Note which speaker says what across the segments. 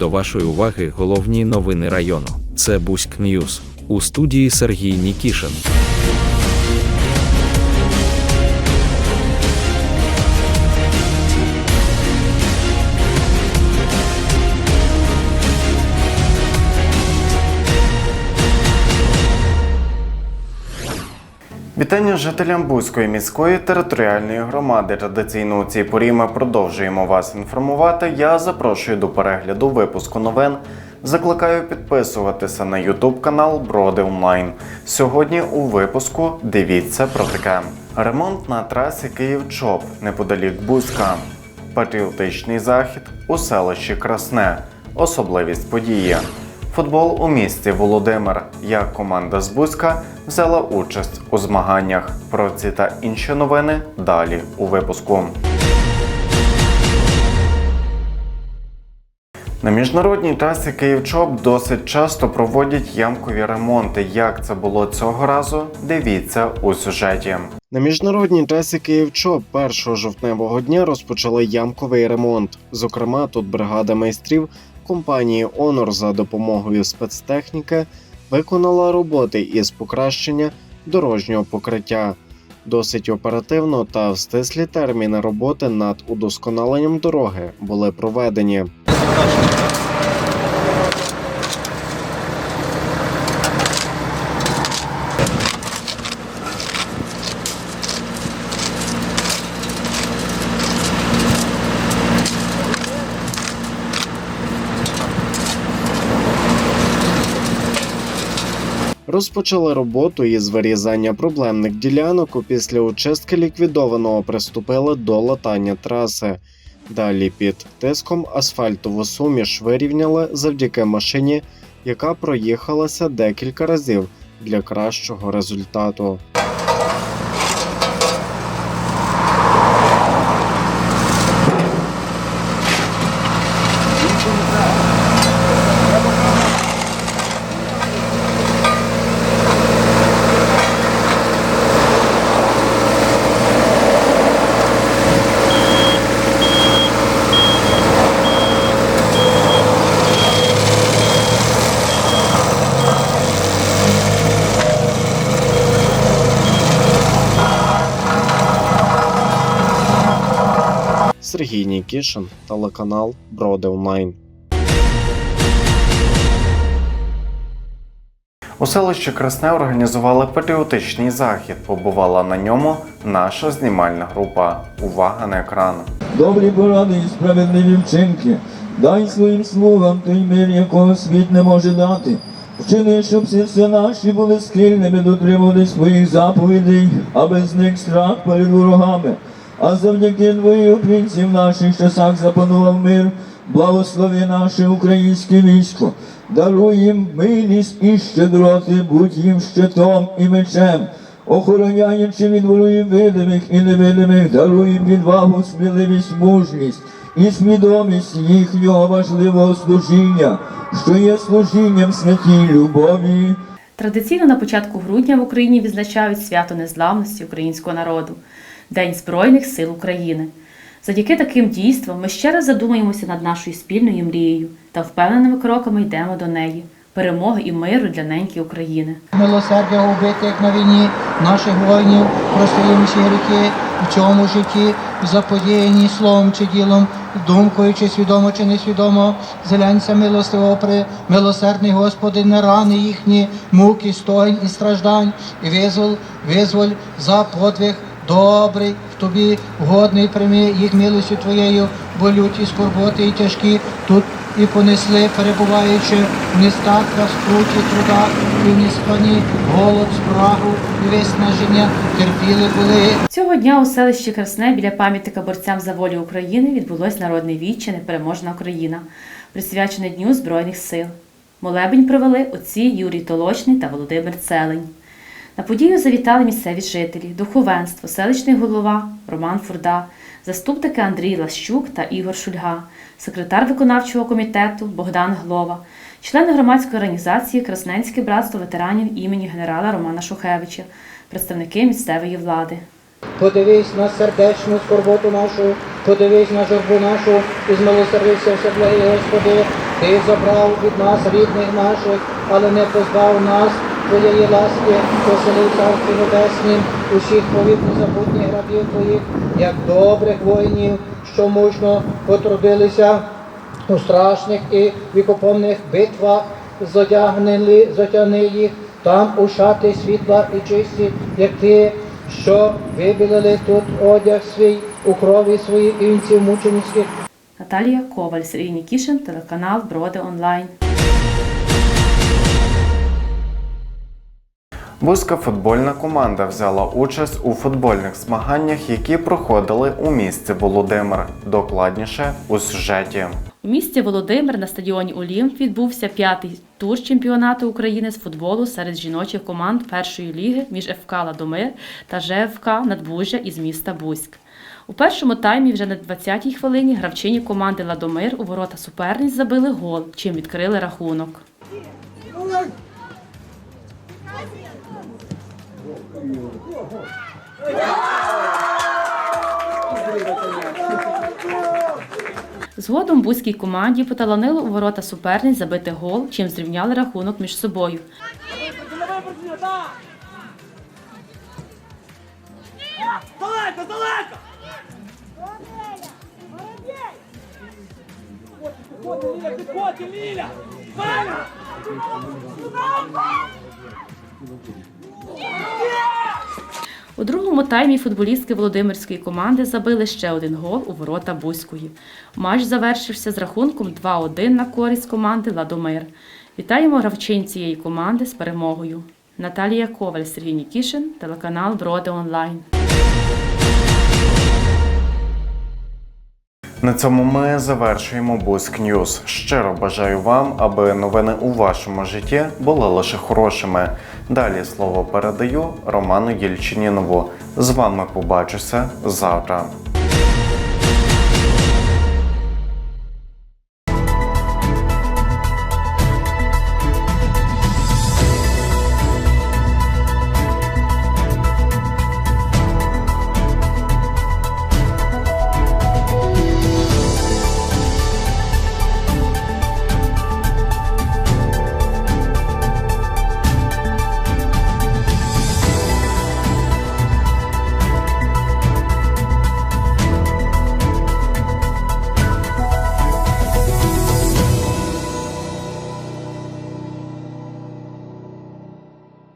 Speaker 1: до вашої уваги головні новини району. Це Буськ Ньюз у студії Сергій Нікішин.
Speaker 2: Вітання жителям Бузької міської територіальної громади. Традиційно у цій порі ми продовжуємо вас інформувати. Я запрошую до перегляду випуску новин. Закликаю підписуватися на YouTube канал Броди Онлайн. Сьогодні у випуску дивіться про таке: ремонт на трасі Київ-Чоп неподалік Бузька, патріотичний захід у селищі Красне, особливість події. Футбол у місті Володимир. Як команда з Бузька взяла участь у змаганнях. Про ці та інші новини далі у випуску. На міжнародній трасі Київ-Чоп досить часто проводять ямкові ремонти. Як це було цього разу? Дивіться у сюжеті. На міжнародній трасі Київ-Чоп 1 жовтневого дня розпочали ямковий ремонт. Зокрема, тут бригада майстрів компанії Honor за допомогою спецтехніки виконала роботи із покращення дорожнього покриття. Досить оперативно та в стислі терміни роботи над удосконаленням дороги були проведені. Розпочали роботу із вирізання проблемних ділянок. Після участки ліквідованого приступили до латання траси. Далі під тиском асфальтову суміш вирівняли завдяки машині, яка проїхалася декілька разів для кращого результату. Сергій Нікішин, телеканал Броди Онлайн. У селищі Красне організували патріотичний захід. Побувала на ньому наша знімальна група. Увага на екран.
Speaker 3: Добрі поради і справедливі вчинки. Дай своїм слугам той мир, якого світ не може дати. Вчини, щоб серця наші були схильними дотримувати своїх заповідей, аби зник страх перед ворогами. А завдяки двоє українців в наших часах запанував мир, благослови наше українське військо. Даруй їм милість і щедроти, будь їм щитом і мечем. Охороняючи від ворогів видимих і невидимих, даруй їм відвагу, сміливість, мужність і свідомість їхнього важливого служіння, що є служінням святій любові.
Speaker 4: Традиційно на початку грудня в Україні відзначають свято незламності українського народу День Збройних сил України. Завдяки таким дійствам ми ще раз задумаємося над нашою спільною мрією та впевненими кроками йдемо до неї перемоги і миру для неньки України.
Speaker 5: милосердя убитих на війні наших воїнів, прости гріхи в цьому житті, заподіяні словом чи ділом, думкою чи свідомо чи несвідомо, зеленця милостивого при милосердний Господи, не рани їхні, муки, стогін і страждань, і визвол, визволь за подвиг добрий в тобі, годний прийми їх милостю твоєю, бо люті скорботи і тяжкі тут і понесли, перебуваючи в нестатках, скруті, трудах, і в неспані, голод, спрагу і виснаження, терпіли були.
Speaker 4: Цього дня у селищі Красне біля пам'ятника борцям за волю України відбулось народне віче Непереможна Україна, присвячене Дню Збройних сил. Молебень провели отці Юрій Толочний та Володимир Целень. На подію завітали місцеві жителі, духовенство, селищний голова Роман Фурда, заступники Андрій Лащук та Ігор Шульга, секретар виконавчого комітету Богдан Глова, члени громадської організації Красненське братство ветеранів імені генерала Романа Шухевича, представники місцевої влади.
Speaker 5: Подивись на сердечну скорботу нашу, подивись на журбу нашу, і змилосердився все благий Господи, Ти забрав від нас рідних наших, але не позбав нас Твоєї ласки, поселив царстві небеснім усіх повік незабутніх рабів Твоїх, як добрих воїнів, що мужно потрудилися у страшних і вікопомних битвах, зодягнили, зотягни їх там у шати світла і чисті, як ти, що вибілили тут одяг свій у крові своїх інців мученицьких.
Speaker 4: Наталія Коваль, Сергій Нікішин, телеканал Броди Онлайн.
Speaker 2: Бузька футбольна команда взяла участь у футбольних змаганнях, які проходили у місті Володимир. Докладніше у сюжеті.
Speaker 4: У місті Володимир на стадіоні Олімп відбувся п'ятий тур чемпіонату України з футболу серед жіночих команд першої ліги між ФК Ладомир та ЖФК Надбужжя із міста Бузьк. У першому таймі вже на 20-й хвилині гравчині команди Ладомир у ворота суперниць забили гол, чим відкрили рахунок. Згодом бузькій команді поталанило у ворота суперниць забити гол, чим зрівняли рахунок між собою.
Speaker 6: Далеко, далеко! Підходи, Ліля, підходи, Ліля! Валя!
Speaker 4: У другому таймі футболістки Володимирської команди забили ще один гол у ворота Бузької. Матч завершився з рахунком 2-1 на користь команди Ладомир. Вітаємо гравчин цієї команди з перемогою. Наталія Коваль, Сергій Нікішин, телеканал Броди Онлайн.
Speaker 2: На цьому ми завершуємо Бузьк Ньюз. Щиро бажаю вам, аби новини у вашому житті були лише хорошими. Далі слово передаю Роману Єльчинінову. З вами побачуся завтра.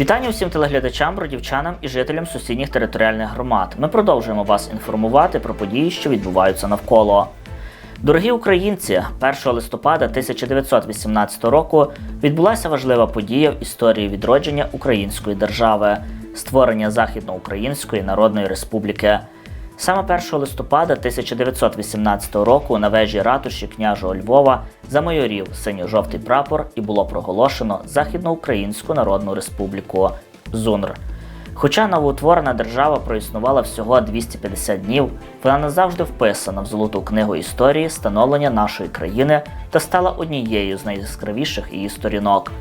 Speaker 7: Вітання усім телеглядачам, бродівчанам і жителям сусідніх територіальних громад. Ми продовжуємо вас інформувати про події, що відбуваються навколо. Дорогі українці, 1 листопада 1918 року відбулася важлива подія в історії відродження української держави створення Західноукраїнської Народної Республіки. Саме 1 листопада 1918 року на вежі ратуші княжого Львова замайорів синьо-жовтий прапор і було проголошено Західноукраїнську Народну Республіку ЗУНР. Хоча новоутворена держава проіснувала всього 250 днів, вона назавжди вписана в золоту книгу історії становлення нашої країни та стала однією з найяскравіших її сторінок.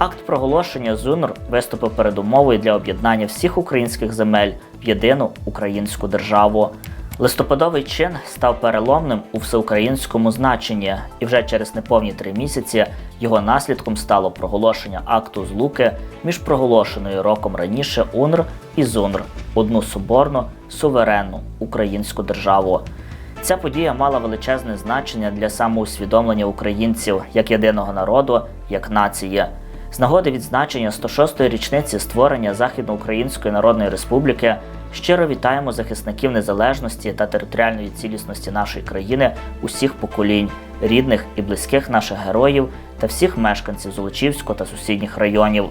Speaker 7: Акт проголошення ЗУНР виступив передумовою для об'єднання всіх українських земель в єдину українську державу. Листопадовий чин став переломним у всеукраїнському значенні, і вже через неповні три місяці його наслідком стало проголошення акту злуки між проголошеною роком раніше УНР і ЗУНР одну соборну суверенну українську державу. Ця подія мала величезне значення для самоусвідомлення українців як єдиного народу, як нації. З нагоди відзначення 106-ї річниці створення Західноукраїнської Народної Республіки щиро вітаємо захисників незалежності та територіальної цілісності нашої країни усіх поколінь, рідних і близьких наших героїв та всіх мешканців Золочівського та сусідніх районів.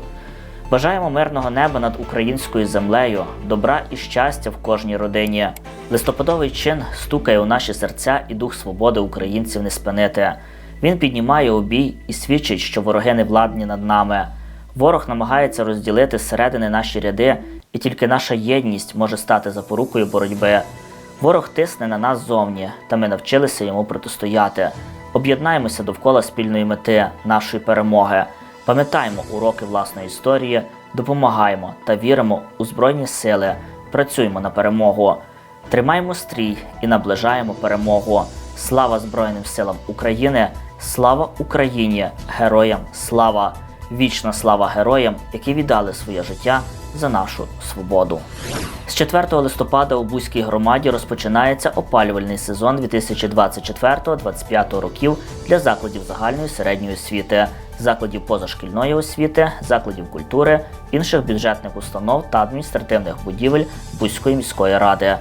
Speaker 7: Бажаємо мирного неба над українською землею, добра і щастя в кожній родині. Листопадовий чин стукає у наші серця і дух свободи українців не спинити. Він піднімає у бій і свідчить, що вороги не владні над нами. Ворог намагається розділити зсередини наші ряди, і тільки наша єдність може стати запорукою боротьби. Ворог тисне на нас зовні, та ми навчилися йому протистояти. Об'єднаємося довкола спільної мети нашої перемоги. Пам'ятаємо уроки власної історії, допомагаємо та віримо у збройні сили. Працюємо на перемогу. Тримаємо стрій і наближаємо перемогу. Слава Збройним силам України! Слава Україні! Героям слава! Вічна слава героям, які віддали своє життя за нашу свободу. З 4 листопада у Бузькій громаді розпочинається опалювальний сезон 2024-2025 років для закладів загальної середньої освіти, закладів позашкільної освіти, закладів культури, інших бюджетних установ та адміністративних будівель Бузької міської ради.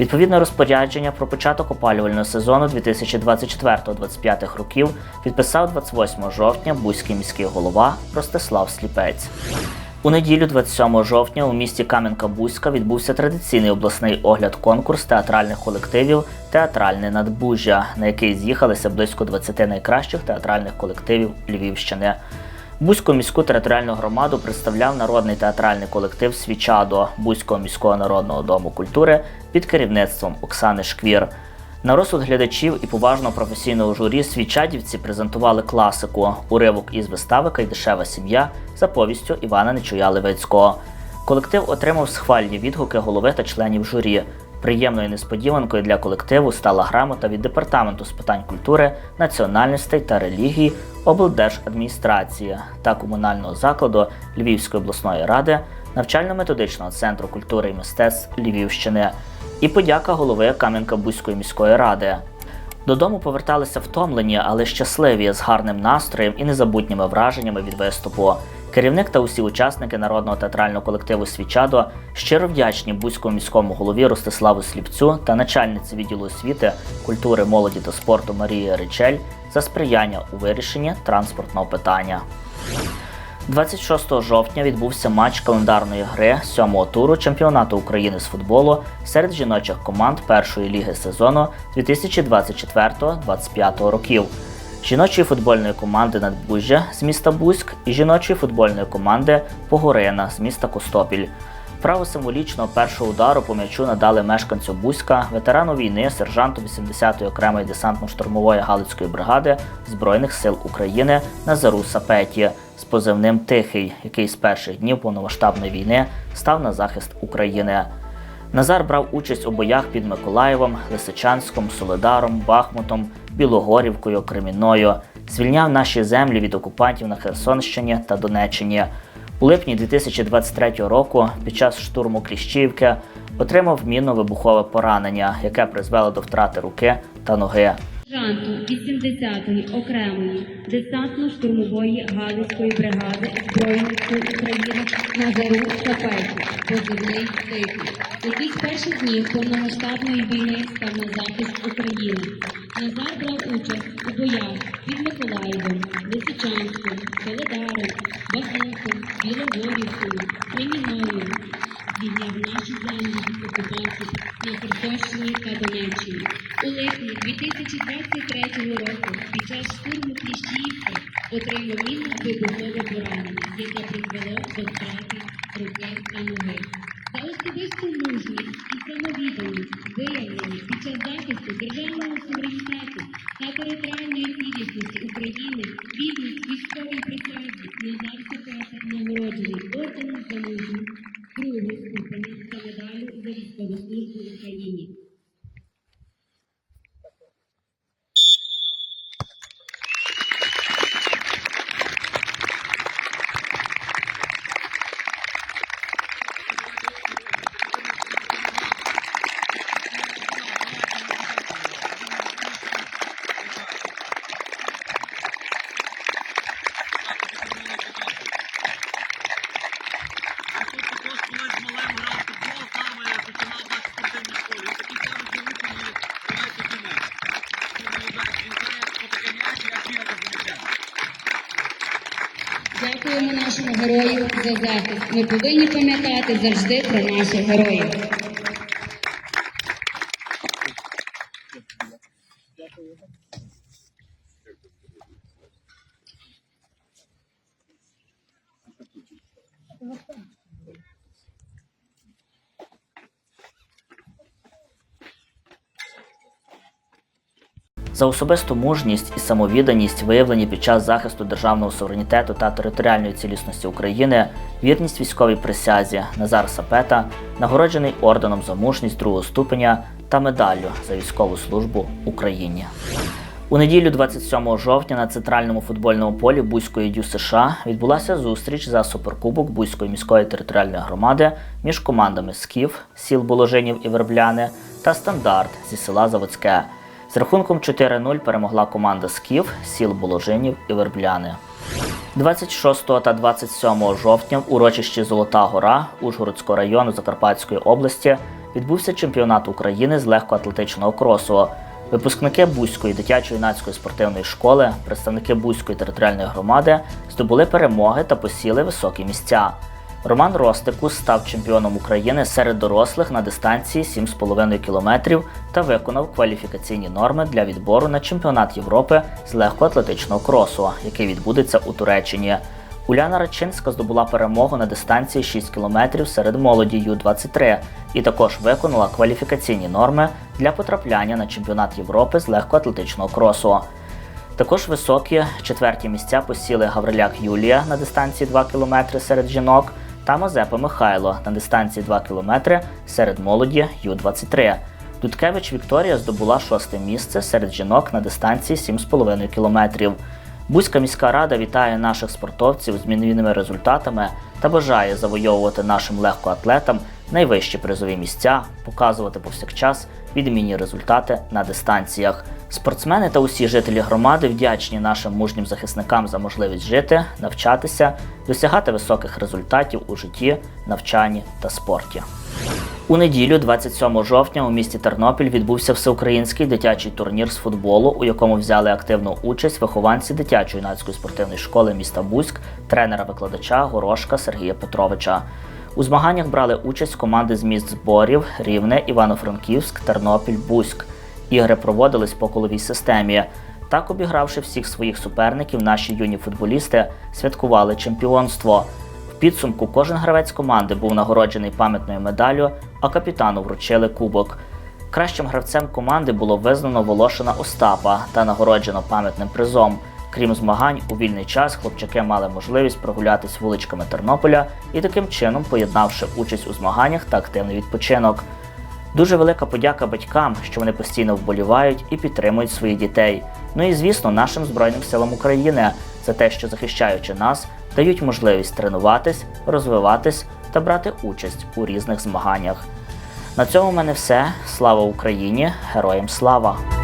Speaker 7: Відповідне розпорядження про початок опалювального сезону 2024-2025 років підписав 28 жовтня Бузький міський голова Ростислав Сліпець. У неділю, 27 жовтня, у місті Кам'янка-Бузька відбувся традиційний обласний огляд-конкурс театральних колективів Театральне надбужжя, на який з'їхалися близько 20 найкращих театральних колективів Львівщини. Бузьку міську територіальну громаду представляв народний театральний колектив Свічадо Бузького міського народного дому культури під керівництвом Оксани Шквір. На розсуд глядачів і поважного професійного журі свічадівці презентували класику уривок із вистави Кайдашева сім'я за повістю Івана Нечуя Левицького. Колектив отримав схвальні відгуки голови та членів журі. Приємною несподіванкою для колективу стала грамота від департаменту з питань культури, національностей та релігії облдержадміністрації та комунального закладу Львівської обласної ради, навчально-методичного центру культури і мистецтв Львівщини і подяка голови Кам'янка-Бузької міської ради. Додому поверталися втомлені, але щасливі з гарним настроєм і незабутніми враженнями від виступу. Керівник та усі учасники народного театрального колективу Свічадо щиро вдячні Бузькому міському голові Ростиславу Сліпцю та начальниці відділу освіти, культури, молоді та спорту Марії Ричель за сприяння у вирішенні транспортного питання. 26 жовтня відбувся матч календарної гри сьомого туру чемпіонату України з футболу серед жіночих команд першої ліги сезону 2024-2025 років. Жіночої футбольної команди Надбужжя з міста Бузьк і жіночої футбольної команди Погорина з міста Костопіль. Право символічного першого удару по м'ячу надали мешканцю Бузька, ветерану війни, сержанту 80-ї окремої десантно-штурмової Галицької бригади Збройних сил України Назару Сапеті з позивним Тихий, який з перших днів повномасштабної війни став на захист України. Назар брав участь у боях під Миколаєвом, Лисичанськом, Солидаром, Бахмутом, Білогорівкою, Кремінною, звільняв наші землі від окупантів на Херсонщині та Донеччині. У липні 2023 року під час штурму Кліщівки отримав мінно-вибухове поранення, яке призвело до втрати руки та ноги.
Speaker 8: сержанту 80-ї окремої десантно-штурмової Галицької бригади Збройних сил України Назару Шапеті, позивний «Тихий», який з перших днів повномасштабної війни став на захист України. Назар брав участь у боях під Миколаєвом, Лисичанськом, Солидаром, Бахмутом, Білогорівкою, Кремінною, звільняв наші землі від окупантів на Херсонщині та Донеччині. У липні 2023 року під час штурму Кліщівки отримав мінно вибухове поранення, яке призвело до втрати руки та ноги. За особисту мужність і самовідданість, виявлені під час захисту державного суверенітету та територіальної цілісності України, відність військовій присязі Назар Соката нагороджений орденом за мужність другого ступеня та медаллю за військову службу в Україні.
Speaker 9: Також колись з малим грав в футбол, сам е, починав так в спортивній школі. Він такий самий живучий і Олеся Кінець. Він молодець, він знає, що таке м'яч, як бігати за м'ячем.
Speaker 8: Дякуємо нашому герою за захист. Ми повинні пам'ятати завжди про наших героїв.
Speaker 7: За особисту мужність і самовідданість, виявлені під час захисту державного суверенітету та територіальної цілісності України, вірність військовій присязі Назар Сапета, нагороджений орденом за мужність другого ступеня та медаллю за військову службу Україні. У неділю 27 жовтня на центральному футбольному полі Бузької ДЮ США відбулася зустріч за суперкубок Бузької міської територіальної громади між командами Скіф, сіл Боложинів і Вербляни та Стандарт зі села Заводське. З рахунком 4-0 перемогла команда Скіф, сіл Боложинів і Вербляни. 26 та 27 жовтня в урочищі Золота Гора Ужгородського району Закарпатської області відбувся чемпіонат України з легкоатлетичного кросу. Випускники Бузької дитячо-юнацької спортивної школи, представники Бузької територіальної громади здобули перемоги та посіли високі місця. Роман Ростикус став чемпіоном України серед дорослих на дистанції 7,5 км та виконав кваліфікаційні норми для відбору на чемпіонат Європи з легкоатлетичного кросу, який відбудеться у Туреччині. Уляна Рачинська здобула перемогу на дистанції 6 км серед молоді Ю-23 і також виконала кваліфікаційні норми для потрапляння на чемпіонат Європи з легкоатлетичного кросу. Також високі четверті місця посіли Гавриляк Юлія на дистанції 2 км серед жінок та Мазепа Михайло на дистанції 2 км серед молоді Ю-23. Дудкевич Вікторія здобула шосте місце серед жінок на дистанції 7,5 км. Бузька міська рада вітає наших спортовців з змінними результатами та бажає завойовувати нашим легкоатлетам найвищі призові місця, показувати повсякчас відмінні результати на дистанціях. Спортсмени та усі жителі громади вдячні нашим мужнім захисникам за можливість жити, навчатися, досягати високих результатів у житті, навчанні та спорті. У неділю, 27 жовтня, у місті Тернопіль відбувся всеукраїнський дитячий турнір з футболу, у якому взяли активну участь вихованці дитячо-юнацької спортивної школи міста Бузьк, тренера-викладача Горошка Сергія Петровича. У змаганнях брали участь команди з міст зборів Рівне, Івано-Франківськ, Тернопіль, Бузьк. Ігри проводились по коловій системі. Так, обігравши всіх своїх суперників, наші юні футболісти святкували чемпіонство. В підсумку кожен гравець команди був нагороджений пам'ятною медаллю, а капітану вручили кубок. Кращим гравцем команди було визнано Волошина Остапа та нагороджено пам'ятним призом. Крім змагань, у вільний час хлопчаки мали можливість прогулятись вуличками Тернополя і таким чином, поєднавши участь у змаганнях та активний відпочинок. Дуже велика подяка батькам, що вони постійно вболівають і підтримують своїх дітей. Ну і звісно, нашим Збройним силам України за те, що захищаючи нас, дають можливість тренуватись, розвиватись та брати участь у різних змаганнях. На цьому в мене все. Слава Україні! Героям слава!